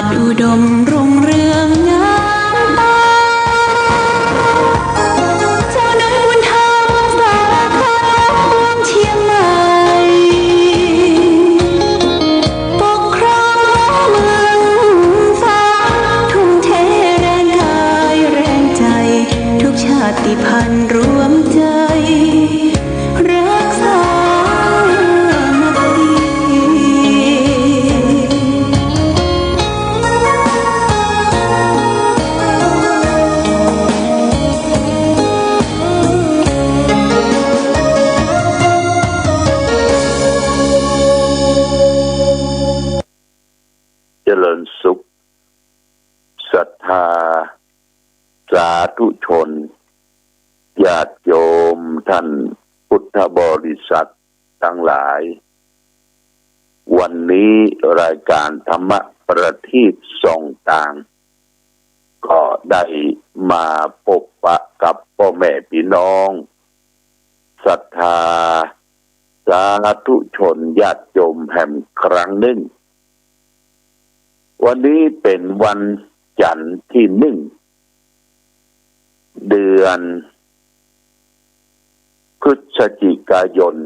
ดอุดมาธุชนญาติโยมท่านพุทธบริษัททั้งหลาย วันนี้รายการธรรมประทีปส่องต่าง ก็ได้มาพบปะกับพ่อแม่พี่น้องศรัทธาสาธุชนญาติโยมแห่งครั้งหนึ่ง วันนี้เป็นวันจันทร์ที่หนึ่ง เดือน พฤศจิกายน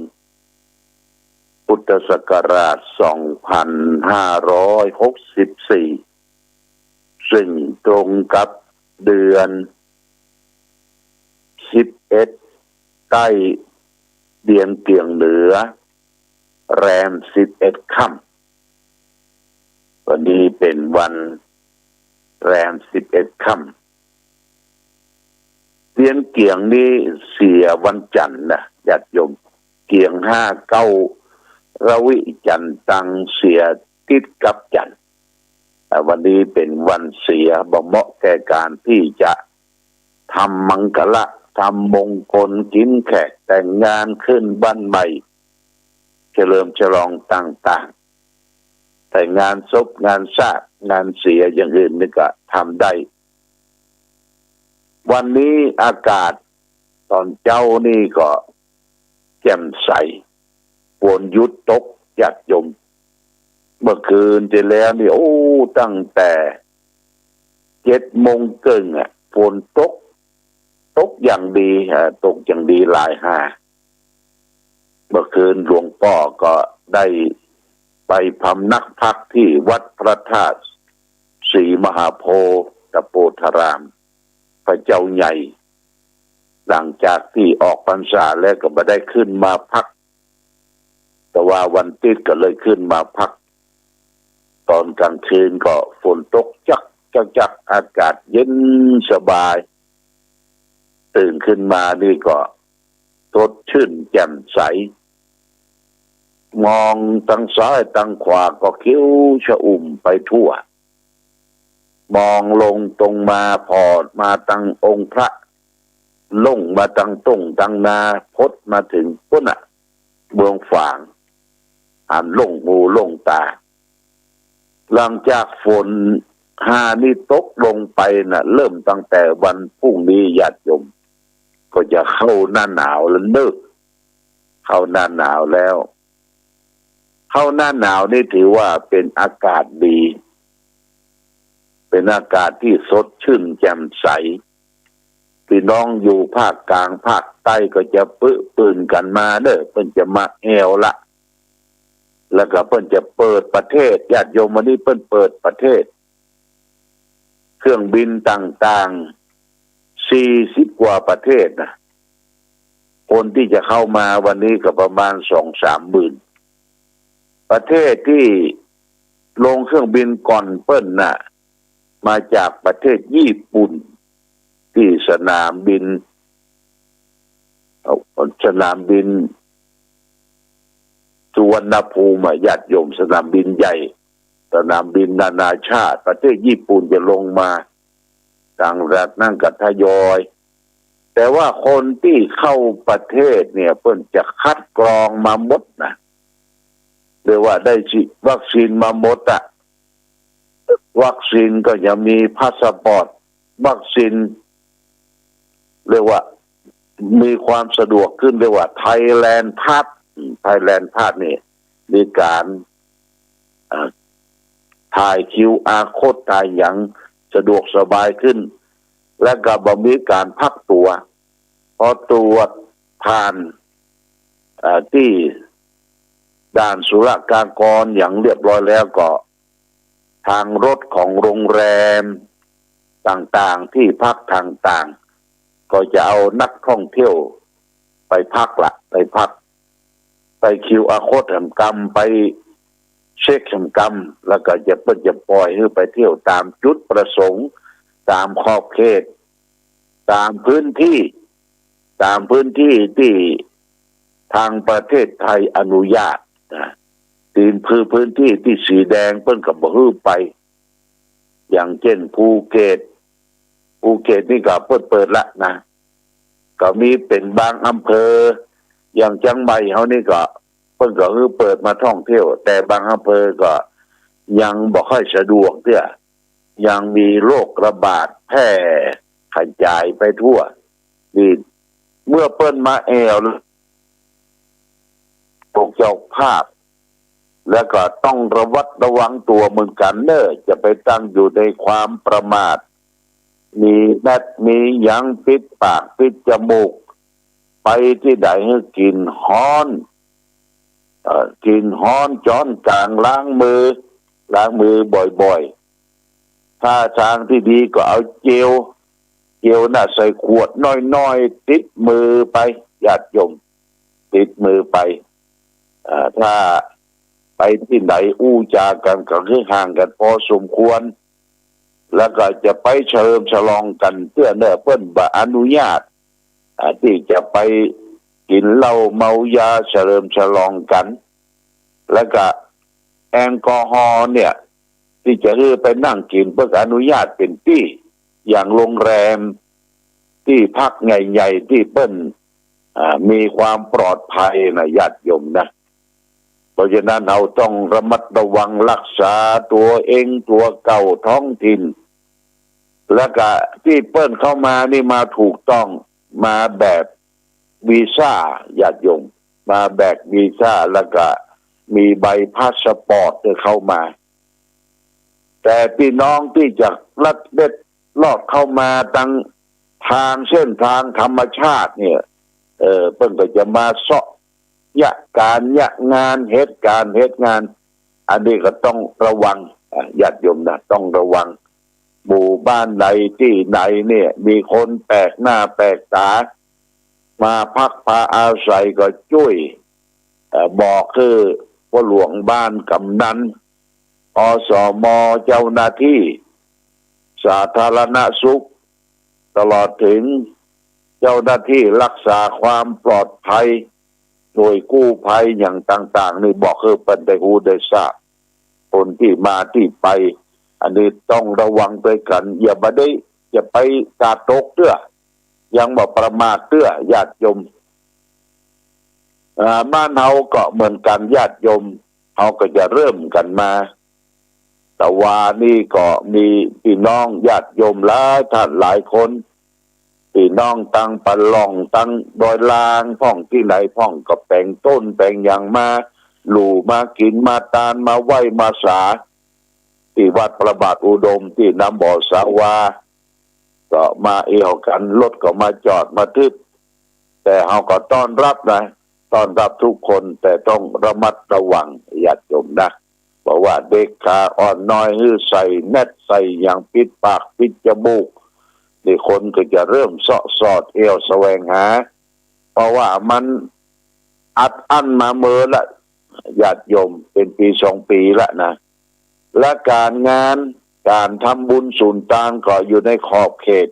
พุทธศักราช 2564 ซึ่งตรงกับเดือน 11 ใต้เดียนเกียงเหนือ แรม 11 ค่ำวันนี้เป็นวันแรมสิบเอ็ดค่ำ เรียนเกียงนี่เสียวันจันทร์นะญาติโยม เกียงห้าเก้าระวิจันตังเสียติดกับจันทร์แต่วันนี้เป็นวันเสียบ่เหมาะแก่การที่จะทำมังกละทำมงคลกินแขกแต่งงานขึ้นบ้านใหม่ เฉลิมฉลองต่างๆ แต่งานศพงานซากงานเสียอย่างอื่นนี่ก็ทำได้ วันนี้อากาศตอนเจ้านี่ก็แจ่มใสฝนหยุดตกหยัดยม เมื่อคืนจะแล้วนี่โอ้ ตั้งแต่เจ็ดโมงเกิงอะฝนตก ตกอย่างดีฮะตกอย่างดีหลายห้าเมื่อคืนหลวงพ่อก็ได้ไปพำนักพักที่วัดพระธาตุศรีมหาโพธิ์ตโพธาราม พระเจ้าใหญ่ หลังจากที่ออกพรรษาแล้วก็มาได้ขึ้นมาพัก แต่ว่าวันติดก็เลยขึ้นมาพัก ตอนกลางคืนก็ฝนตกจักจักจักอากาศเย็นสบาย ตื่นขึ้นมานี่ก็สดชื่นแจ่มใส มองตั้งซ้ายตั้งขวาก็คิ้วชะอุ่มไปทั่ว มองลงตรงมาพอดมาตั้งองค์พระลงมาตั้งต้งตั้งนาพดมาถึงปุ้นอะเมืองฝางอ่านลงหูลงตา หลังจากฝนหานี่ตกลงไปนะ่ะ เริ่มตั้งแต่วันพรุ่งนี้ญาติโยมก็จะเข้าหน้าหนาวแล้วเนิกเข้าหน้าหนาวแล้ว เข้าหน้าหนาวนี่ถือว่าเป็นอากาศดี เป็นอากาศที่สดชื่นแจ่มใส พี่น้องอยู่ภาคกลางภาคใต้ก็จะปื้อปืนกันมาเด้อเพิ่นจะมาแอวละ แล้วก็เพิ่นจะเปิดประเทศญาติโยมวันนี้เพิ่นเปิดประเทศ เครื่องบินต่างๆสี่สิบกว่าประเทศนะคนที่จะเข้ามาวันนี้ก็ประมาณสองสามหมื่นประเทศที่ลงเครื่องบินก่อนเปิ้ลน่ะ มาจากประเทศญี่ปุ่น ที่สนามบินสนามบินสุวรรณภูมิญาติโยมสนามบินใหญ่ สนามบินนานาชาติ ประเทศญี่ปุ่นจะลงมาต่างรัฐนั่งกัทยอย แต่ว่าคนที่เข้าประเทศเนี่ยเพิ่นจะคัดกรองมาหมดนะเรียกว่าได้ฉีดวัคซีนมาหมดอะ วัคซีนก็จะมีพาสปอร์ตวัคซีนเรียกว่ามีความสะดวกขึ้นเรียกว่าไทยแลนด์พาสไทยแลนด์พาสนี่มีการถ่ายคิวอาโคดถ่ายอย่างสะดวกสบายขึ้น และก็บ่มีการพักตัว พอตรวจผ่านที่ด่านสุรากากรอย่างเรียบร้อยแล้วก็ ทางรถของโรงแรมต่างๆที่พักต่างๆ ก็จะเอานักท่องเที่ยวไปพักละไปพัก ไปคิวอาโคดแห่งกรรมไปเช็คแห่งกรรม แล้วก็จะเปิดจะปล่อยให้ไปเที่ยวตามจุดประสงค์ ตามขอบเขต ตามพื้นที่ ตามพื้นที่ที่ทางประเทศไทยอนุญาตนะ ตีนพื้นพื้นที่ที่สีแดงเปิ้นกับบ่ฮื้อไป อย่างเช่นภูเก็ตภูเก็ตนี่ก็เปิดเปิดละนะก็มีเป็นบางอำเภอ อย่างจังใบเขานี่ก็เพิ่นก็คือเปิดมาท่องเที่ยว แต่บางอำเภอก็ยังบ่ค่อยสะดวกเตี้ยยังมีโรคระบาดแพร่ขยายไปทั่วนี่เมื่อเปิ้นมาแอวปกจ้าภาพ แล้วก็ต้องระวัดระวังตัวเหมือนกันเนอะจะไปตั้งอยู่ในความประมาท มีแมดมียังปิดปากปิดจมูก ไปที่ใดให้กินฮ้อนอกินฮ้อนจ้อนกลางล้างมือ ล้างมือบ่อยๆ ถ้าทางที่ดีก็เอาเจลเจลน่ะใส่ขวดน้อยๆ ติดมือไปญาติโยมติดมือไปอถ้า ไปที่ไหนอู้จากันก็คือห่างกันพอสมควร แล้วก็จะไปเฉลิมฉลองกันเพื่อเนื้อเปิ้นบอนุญาตที่จะไปกินเหล้าเมายาเฉลิมฉลองกัน แล้วก็แอลกอฮอล์เนี่ย ที่จะคือไปนั่งกินเพื่ออนุญาตเป็นที่อย่างโรงแรมที่พักใหญ่ๆที่เปิ้นมีความปลอดภัยนะญาติโยมนะ เพราะฉะนั้นเราต้องระมัดระวังรักษาตัวเองตัวเก่าท้องถิ่น แล้วก็ที่เปิ้นเข้ามานี่มาถูกต้องมาแบบวีซ่าญาติโยมมาแบกวีซ่าแล้วก็มีใบพาสปอร์ตเข้ามา แต่พี่น้องที่จะลัดเล็ดลอดเข้ามาทางทางเส้นทางธรรมชาติเนี่ย เออเพิ่นก็จะมาเสาะ ยะการยะงานเหตุการณ์เหตุงาน อันนี้ก็ต้องระวังอะญาติโยมนะต้องระวัง หมู่บ้านใดที่ไหนเนี่ย มีคนแปลกหน้าแปลกตา มาพักพาอาศัยก็ช่วยบอกคือว่าหลวงบ้านกำนันอสมเจ้าหน้าที่ สาธารณสุข ตลอดถึงเจ้าหน้าที่รักษาความปลอดภัย หน่วยกู้ภัยอย่างต่าง ๆ นี่บอกคือเป็นได้หูได้ทราบคนที่มาที่ไป อันนี้ต้องระวังด้วยกัน อย่ามาได้อย่าไปกาดตกเตื้อยังบอกประมาทเตื้อญาติโยมอ่าบ้านเฮาก็เหมือนกันญาติโยมเฮาก็จะเริ่มกันมา แต่ว่านี่ก็มีพี่น้องญาติโยมหลายท่านหลายคน พี่น้องตั้งปันล่องตั้งดอยลางพ่องที่ไหนพ่องก็แปลงต้นแปลงอย่างมาหลู่มากินมาตานมาไหวมาสาที่วัดประบาทอุดมที่น้ำบ่อสาวาก็มาเอวกันรถก็มาจอดมาทึบแต่เขาก็ต้อนรับนะต้อนรับทุกคนแต่ต้องระมัดระวังอย่าจมนะเพราะว่าเด็กขาอ่อนน้อยฮือใส่แนตใส่อย่างปิดปากปิดจมูก นี่คนก็จะเริ่มเสาะสอดเอวแสวงหา เพราะว่ามันอัดอั้นมาเมื่อละญาติโยมเป็นปีสองปีละนะ และการงานการทำบุญส่วนต่างก็อยู่ในขอบเขต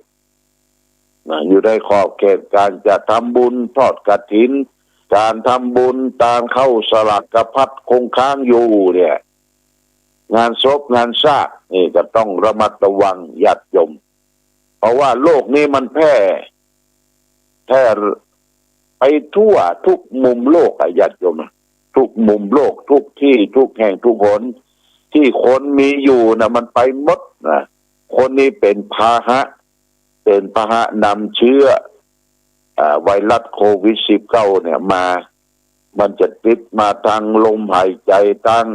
นะอยู่ในขอบเขตการจะทำบุญทอดกระถิน การทำบุญตามเข้าสลักกระพัดคงค้างอยู่เนี่ย งานศพงานซากนี่ก็ต้องระมัดระวังญาติโยม ราะว่าโลกนี้มันแพร่แพร่ไปทั่วทุกมุมโลกอะญาติโยมนะทุกมุมโลกทุกที่ทุกแห่งทุกหนที่คนมีอยู่นะมันไปหมดนะคนนี้เป็นพาหะ เป็นพาหะนำเชื้ออไวรัสโควิด -19 เนี่ยมา มันจะติดมาทางลมหายใจตั้ง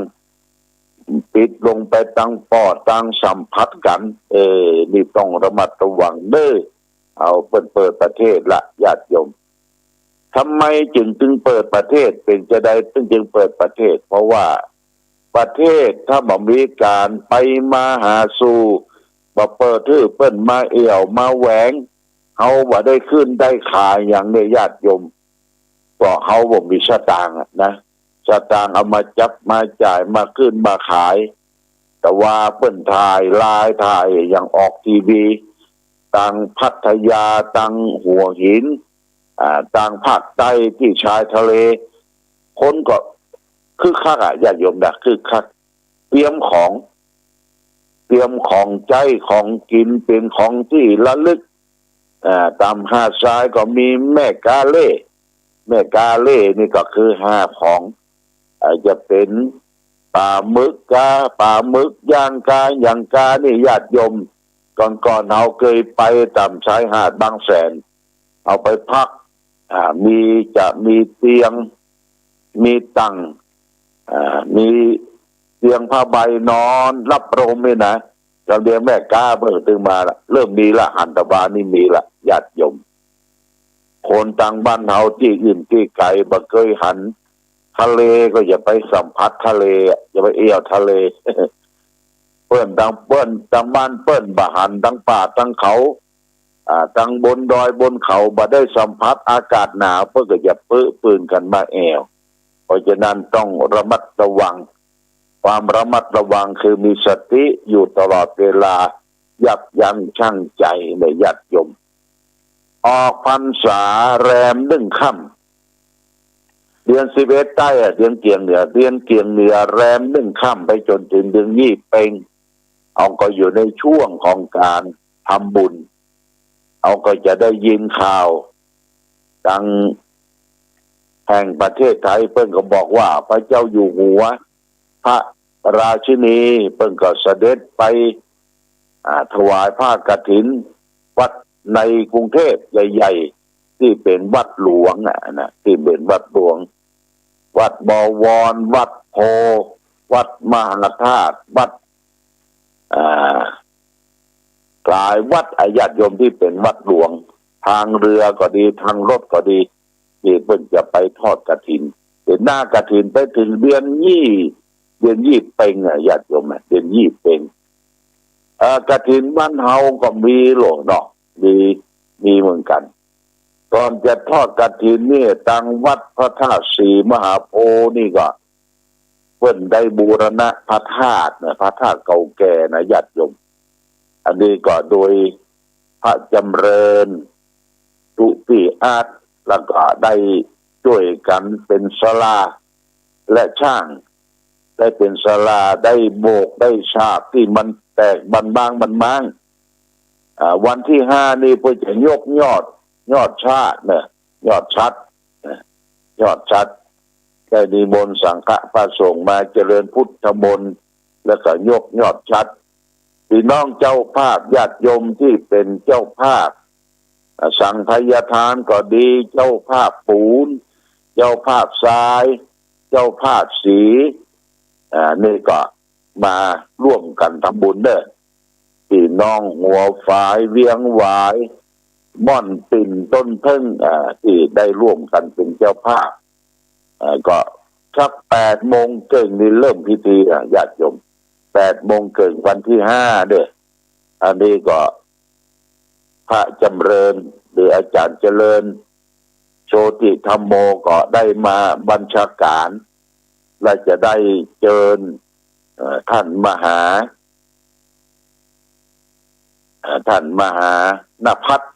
ปิดลงไปตั้งปอดตั้งสัมผัสกัน เออนี่ต้องระมัดระวังเด้อเอาเปิดเปิดประเทศละญาติโยมทำไมจึงจึงเปิดประเทศเป็นจะได้จึงจึงเปิดประเทศ เพราะว่าประเทศถ้าบ่มีการไปมาหาสู่บ่เปิดทื่อเปิ้นมาเอี่ยวมาแหวงเฮาบ่ได้ขึ้นได้ขายอย่างในญาติโยมก็เฮาบ่มีสตางอะนะ สตางค์เอามาจับมาจ่ายมาขึ้นมาขาย แต่ว่าเปิ้นถ่ายลายถ่ายอย่างออกทีวีตังพัทยาตังหัวหินอ่าต่างภาคใต้ที่ชายทะเล คนก็คือคักอะญาติโยมนะคือคักเตรียมของ เตรียมของใจของกินเป็นของที่ระลึกอ่าตามหาดทรายก็มีแม่กาเล่แม่กาเล่นี่ก็คือหาของ อาจจะเป็นปลาหมึกกาปลาหมึกย่างกาอย่างกานี่ญาติโยมก่อนๆเราเคยไปตามชายหาดบางแสน เอาไปพักมีจะมีเตียง มีตังมีเตียงผ้าใบนอนรับลมนี่นะจำเดียงแม่กาเบิกตึงมาละเริ่มมีละหันตบานี่มีละญาติโยม คนต่างบ้านเฮาที่อื่นที่ไกลบ่เคยหัน ทะเลก็อย่าไปสัมผัสทะเล อย่าไปเอี่ยวทะเลเปิ้นตังเปิ้นตังบ้านเปิ้นบะหันตังป่าตังเขาอ่าทางบนดอยบนเขาบ่ได้สัมผัสอากาศหนาวเพื่อก็จะปื้อปืนกันมาแอวเพราะฉะนั้นต้องระมัดระวัง ความระมัดระวังคือมีสติอยู่ตลอดเวลา ยับยั้งชั่งใจในยัดยม ออกพรรษาแรมหนึ่งค่ำ เดือนสิบเอ็ดใต้เดือนเกียงเหนือเดือนเกียงเหนือแรมหนึ่งค่ำไปจนถึงเดือนยี่เปงเอาก็อยู่ในช่วงของการทำบุญ เอาก็จะได้ยินข่าวดังแห่งประเทศไทยเพิ่นก็บอกว่า พระเจ้าอยู่หัว พระราชินีเพิ่นก็เสด็จไปถวายผ้ากฐิน วัดในกรุงเทพใหญ่ ๆ ที่เป็นวัดหลวงอะนะที่เป็นวัดหลวง วัดบวร วัดโพ วัดมหาธาตุวัดหลายวัดอาญาติโยมที่เป็นวัดหลวง ทางเรือก็ดีทางรถก็ดีที่เพิ่นจะไปทอดกระถินเป็นหน้ากระถินไปถึงเดือนยี่เดือนยี่เป่งอะญาติโยมอะเดือนยี่เป่งกระถินบ้านเฮาก็มีหลเนาะมีมีเหมือนกัน ตอนจะทอดกระถินนี่ตังวัดพระธาตุสีมหาโพนี่ก็เพิ่นได้บูรณะพระธาตุนะพระธาตุเก่าแก่นะญาติโยมอันนี้ก็โดยพระจำเริญตุติอาจแล้วก็ได้ช่วยกันเป็นสลา และช่าง ได้เป็นสลาได้โบกได้ฉาบที่มันแตกบันบางบันบางอ่าวันที่ห้านี่เพื่อจะยกยอด ยอดชาติเนี่ยยอดชัดยอดชัดได้ดีมนสังฆพระสงฆ์มาเจริญพุทธมนต์แล้วก็ยกยอดชัดพี่น้องเจ้าภาพญาติโยมที่เป็นเจ้าภาพ สั่งพยาทานก็ดีเจ้าภาพปูน เจ้าภาพทราย เจ้าภาพสีอ่านี่ก็มาร่วมกันทำบุญเด้อพี่น้องหัวฝายเวียงหวาย ม่อนปิ่นต้นเพิ่งที่ได้ร่วมกันเป็นเจ้าภาพก็สักแปดโมงเกิงนี่เริ่มพิธีญาติโยมแปดโมงเกิงวันที่ห้าเด้ออันนี้ก็พระจำเริญหรืออาจารย์เจริญ โชติธรรมโมก็ได้มาบัญชาการและจะได้เจิญท่านมหา ท่านมหานภัทร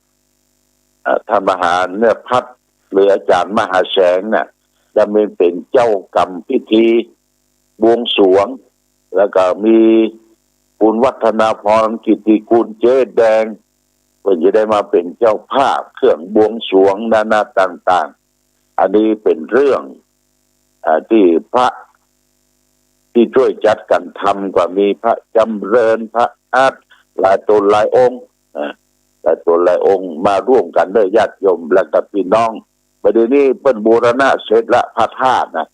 ท่านมหาเนื้อพัฒน์หรืออาจารย์มหาแสงน่ะดำเนินเป็นเจ้ากรรมพิธีบวงสรวง แล้วก็มีคุณวัฒนาพรกิติกุลเจ๊แดงเพื่อจะได้มาเป็นเจ้าภาพเครื่องบวงสรวงนานาต่าง ๆ อันนี้เป็นเรื่องอที่พระที่ช่วยจัดกันทำก็มีพระจำเริญพระอาจหลายตนหลายองค์ อ่าหลายตนหลายองค์มาร่วมกันด้วยญาติโยมและกับพี่น้องประเดี๋ยวนี้เปิ้นบูรณะเสร็จละพระธาตุนะ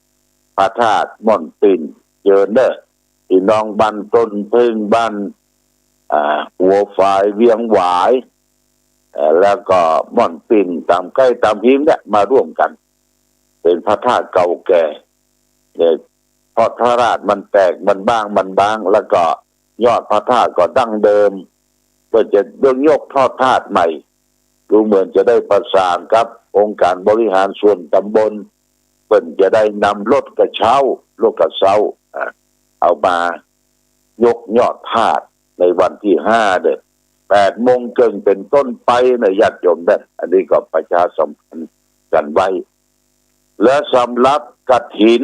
พระธาตุม่อนปินเจิญเด้อพี่น้องบ้านต้นพึ่งบ้านอ่าหัวฝายเวียงหวายแล้วก็ม่อนปิ่นตามใกล้ตามพิมพ์เนี่ยมาร่วมกัน เป็นพระธาตุเก่าแก่เนี่ยเพราะพระราชมันแตกมันบ้างมันบ้าง แล้วก็ยอดพระธาตุก็ดั้งเดิม เพื่อจะยกยกทอดธาตุใหม่ ดูเหมือนจะได้ประสานกับ องค์การบริหารส่วนตำบลเปิ่นจะได้นำรถกระเช้ารถกระเช้าอะเอามายกยอดธาตุในวันที่ห้าเด้อแปดโมงเกินเป็นต้นไปในญาติโยมเด้อันนี้ก็ประชาสัมพันธ์กันไว้ และสำหรับกฐิน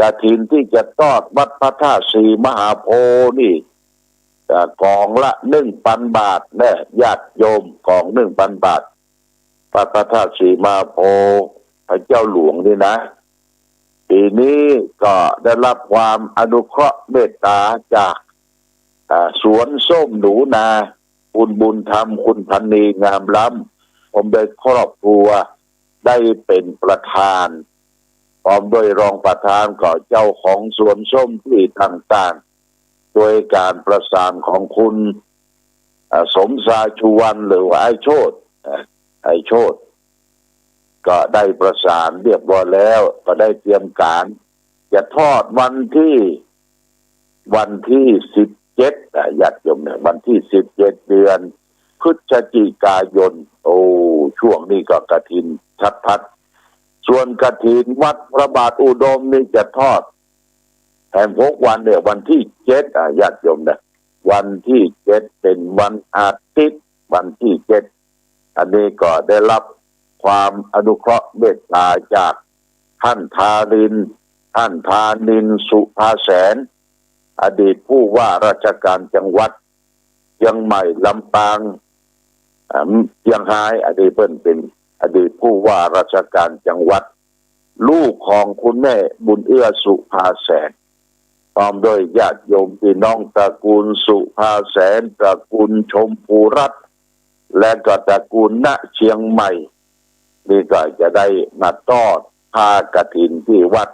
กฐินที่จะทอดวัดพระธาตุสีมหาโพนี่ กองละหนึ่งพันบาทนะญาติโยมกองหนึ่งพันบาทพระพระธาตุสีมาโพพระเจ้าหลวงนี่นะปีนี้ก็ได้รับความอนุเคราะห์เมตตาจากสวนส้มหนูนาคุณบุญธรรมคุณพันนีงามล้ำผมได้ครอบครัวได้เป็นประธานพร้อมด้วยรองประธานก็เจ้าของสวนส้มที่ต่างๆ โดยการประสานของคุณสมชายชูวันหรือว่าไอโชตไอโชตก็ได้ประสานเรียบร้อยแล้ว ก็ได้เตรียมการ จะทอดวันที่วันที่สิบเจ็ดญาติโยมเนี่ยวันที่สิบเจ็ดเดือน พฤศจิกายน โอ้ช่วงนี้ก็กระถินชัดพัดส่วนกระถินวัดพระบาทอุดมนี่จะทอด แห่งพกวันเนี่ยวันที่เจ็ดอะญาติโยมนี่ยวันที่เจ็ดเป็นวันอาทิตย์ วันที่เจ็ดอันนี้ก็ได้รับความอนุเคราะห์เมตตาจากท่านทาริน ท่านทานินสุภาแสน อดีตผู้ว่าราชการจังหวัดเชียงใหม่ลำปางอ่าเชียงรายอดีตเปิ้นเป็น อดีตผู้ว่าราชการจังหวัด ลูกของคุณแม่บุญเอื้อสุภาแสน พร้อมด้วยญาติโยมพี่น้องตระกูลสุภาแสนตระกูลชมพูรัตและก็ตระกูลณเชียงใหม่นี่ก็จะได้มาทอดผ้ากฐินที่วัด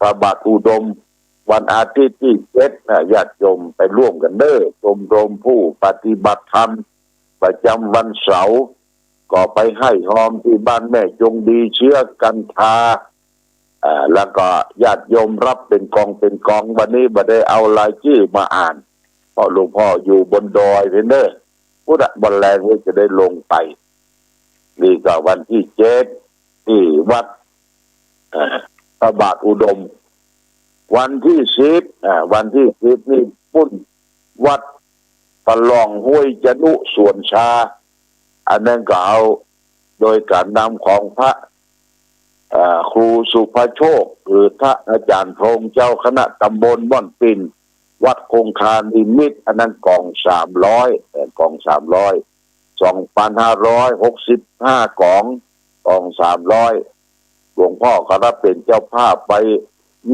พระบาทอุดม วันอาทิตย์ที่เจ็ดนะญาติโยมไปร่วมกันเด้อชมรมผู้ปฏิบัติธรรม ประจำวันเสาร์ก็ไปให้หอมที่บ้านแม่จงดีเชื้อกันทา อ่าแล้วก็ญาติโยมรับเป็นกองเป็นกองวันนี้บ่ได้เอารายชื่อมาอ่านเพราะหลวงพ่ออยู่บนดอยเพนเด้อพุทธบรรแรงไว้จะได้ลงไปนี่ก็วันที่เจ็ดที่วัดพระบาทอุดม วันที่สิบอ่าวันที่สิบนี่ปุ้นวัดประลองห้วยจนุส่วนชา อันนั้นก็เอาโดยการนำของพระ ครูสุภโชค หรือพระอาจารย์พงเจ้าคณะตำบลม่อนปินวัดคงคานิมิตรอันนั้นกองสามร้อยกองสามร้อยสองพันห้าร้อยหกสิบห้ากองกองสามร้อยหลวงพ่อก็รับเป็นเจ้าภาพไป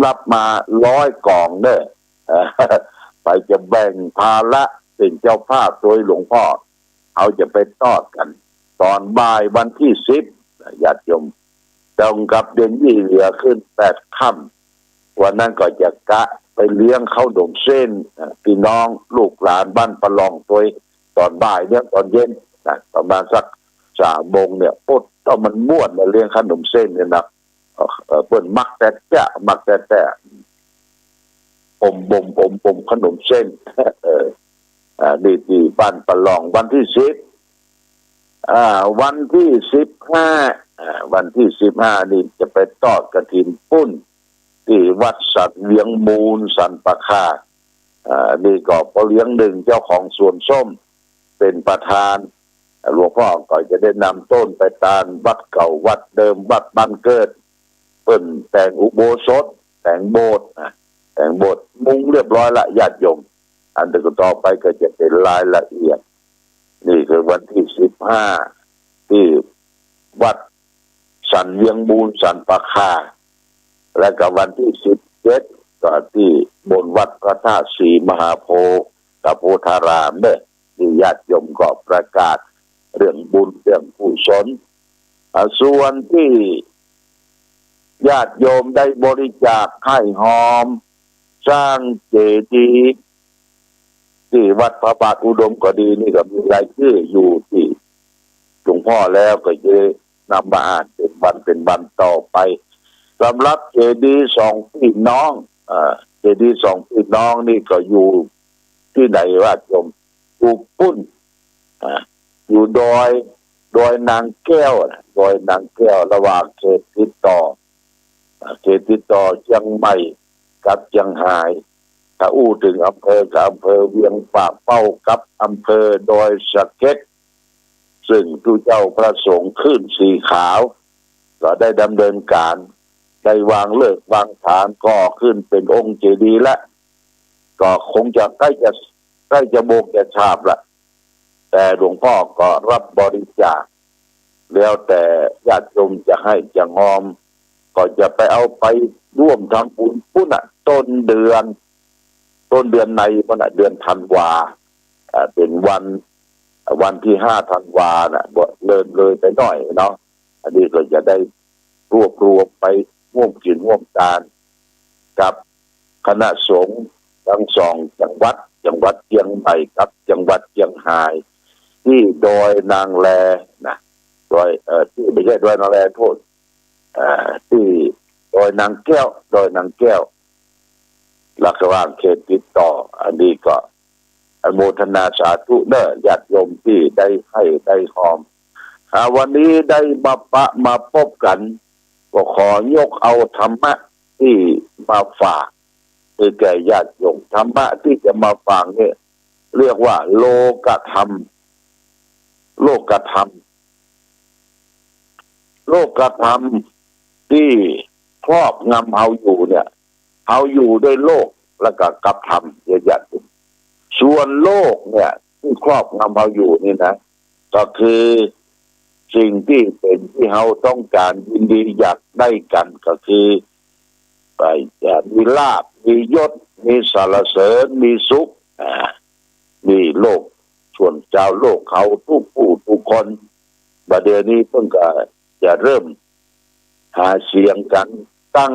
รับมาร้อยกองเนอะเอ่ไปจะแบ่งภาระเป็นเจ้าภาพโดยหลวงพ่อ เอาจะไปทอดกัน ตอนบ่ายวันที่สิบญาติโยม ตรงกับเดือนยี่เหลือขึ้นแปดค่ำวันนั้นก็จะกะไปเลี้ยงข้าวดมเส้นพี่น้องลูกหลานบ้านประลองตัวตอนบ่ายเนี่ยตอนเย็นนะประมาณสักสามโมงเนี่ยปุ๊ดต้องมันม่วนมาเลี้ยงขนมเส้นเนี่ยนะเออเอ่อเปิ้นมักแต่จะมักแต่แต่อมบ่มอมบ่มขนมเส้นเอออ่าดีที่บ้านประลองวันที่สิบอ่าวันที่สิบห้า วันที่สิบห้านี่จะไปทอดกระถินปุ้น ที่วัดสัตว์เลี้ยงมูลสันปะคาอ่านี่ก็พอเลี้ยงหนึ่งเจ้าของสวนส้มเป็นประธานหลวงพ่อก็จะได้นำต้นไปตานวัดเก่าวัดเดิมวัดบ้านเกิดเปิ้นแต่งอุโบสถ แต่งโบสถ์แต่งโบสถ์มุงเรียบร้อยละญาติโยมอันต่อไปก็จะเป็นรายละเอียด นี่คือวันที่สิบห้าที่วัด สันเวียงมูลสันปะคา และก็วันที่สิบเจ็ดก็ที่บนวัดพระธาตุศรีมหาโพธิ์กับโพธารามเนี่ยที่ญาติโยมก็ประกาศเรื่องบุญเรื่องผู้สนส่วนที่ญาติโยมได้บริจาคไข่หอม สร้างเจดีย์ที่วัดพระบาทอุดมก็ดีนี่ก็มีรายชื่ออยู่ที่หลวงพ่อแล้วก็เจะ นำมาอ่านเป็นบันเป็นบันต่อไปสำหรับเจดีสองพี่น้องเจดีสองพี่น้องนี่ก็อยู่ที่ไหนว่าชมอยู่ปุ้นออยู่ดอยดอยนางแก้วดอยนางแก้วระหว่างเขตติดต่อเขตติดต่อเชียงใหม่กับเชียงรายถ้าอู้ถึงอำเภอกับอำเภอเวียงป่าเป้ากับอำเภอดอยสะเก็ด ซึ่งทุเจ้าพระสงฆ์ขึ้นสีขาว ก็ได้ดำเนินการได้วางเลิกวางฐานก่อขึ้นเป็นองค์เจดีย์และก็คงจะใกล้จะใกล้จะโบกจะชาบละแต่หลวงพ่อก็รับบริจาคแล้วแต่ญาติโยมจะให้จะงอม ก็จะไปเอาไปร่วมทำบุญพุ่นะต้นเดือน ต้นเดือนในมันน่ะเดือนธันวาเป็นวัน วันที่ห้าธันวาเน่ะบ่เลยเลยไปหน่อยเนาะอันนี้ก็จะได้รวบรวมไปร่วมกินร่วมทานกับคณะสงฆ์ทั้งสองจังหวัดจังหวัดเชียงใหม่กับ จังหวัดเชียงราย ที่ดอยนางแลนะดอยเอ่อที่ไม่ใช่ดอยนางแลโทษเอ่อที่ดอยนางแก้วดอยนางแก้วลักษณะเขตติดต่อ อันนี้ก็ โมทนาสาธุเนอะญาติโยมที่ได้ให้ได้หอมอวันนี้ได้มาปะมาพบกันก็ขอยกเอาธรรมะที่มาฝากคือแก่ญาติโยมธรรมะที่จะมาฝากเนี่ยเรียกว่า โลกธรรม โลกธรรม โลกธรรมที่ครอบงำเอาอยู่เนี่ย เอาอยู่ด้วยโลกแล้วก็กับธรรมญาติโยม ส่วนโลกเนี่ยที่ครอบงำเราอยู่นี่นะ ก็คือสิ่งที่เป็นที่เราต้องการยินดีอยากได้กันก็คือไปจะมีลาบมียศ มีสารเสริญมีสุขอ่ามีโลกส่วนเจ้าโลกเขาทุกผู้ทุกคนประเดี๋ยวนี้เพิ่งก็จะเริ่มหาเสียงกันตั้ง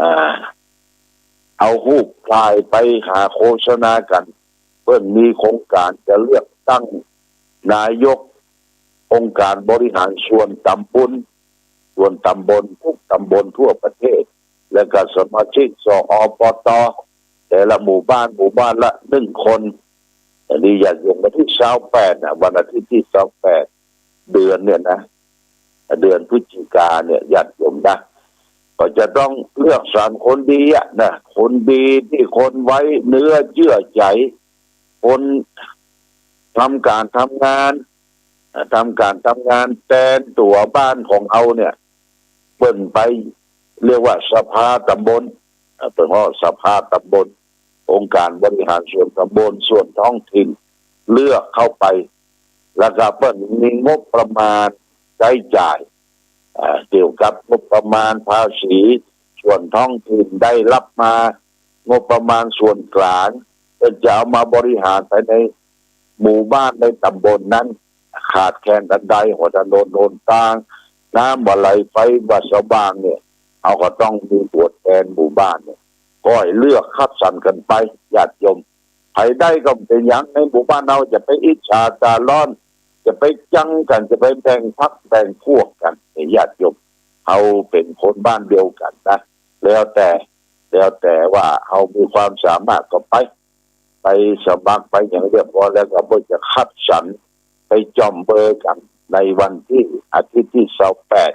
อ่า เอาหูปพลายไปหาโฆษณากัน เพื่อมีโครงการจะเลือกตั้งนายก องค์การบริหารส่วนตำบลส่วนตำบลทุกตำบลทั่วประเทศ และก็สมาชิกสอปตแต่ละหมู่บ้านหมู่บ้านละหนึ่งคนอันนี้อยากยงมาที่เช้าแปดนะวันอาทิตย์ที่เช้าแปดเดือนเนี่ยนะ เดือนพฤศจิกาเนี่ยญาติโยมนะ ก็จะต้องเลือกสรรคนดีอะนะคนดีที่คนไว้เนื้อเชื่อใจ คนทำการทำงานทำการทำงานแทนตัวบ้านของเอาเนี่ยเปิ่นไปเรียกว่าสภาตำบลเป็นว่าสภาตำบล องค์การบริหารส่วนตำบลส่วนท้องถิ่น เลือกเข้าไป แล้วก็เปิ้นมีงบประมาณใช้จ่าย เกี่ยวกับงบประมาณภาษี ส่วนท้องถิ่นได้รับมางบประมาณส่วนกลางก็จะเอามาบริหารไปในหมู่บ้านในตำบลนั้น ขาดแคลนกันใดหัวถนนโนนตาง น้ำบ่ไหลไฟวัสว่างเนี่ย เอาก็ต้องมีบวดแทนหมู่บ้านเนี่ยก็ให้เลือกคัดสรรกันไปญาติโยมใครได้ก็เป็นย่างในหมู่บ้านเราจะไปอิจฉาตาร้อน จะไปจังกันจะไปแบ่งพักแบ่งพวกกันไอ้ญาติโยมเอาเป็นคนบ้านเดียวกันนะแล้วแต่แล้วแต่ว่าเขามีความสามารถก็ไป ไปสมัครไปอย่างเรียบร้อยแล้วก็บ่จะคัดสรรไปจอมเบอร์กันในวันที่อาทิตย์ที่สิบแปด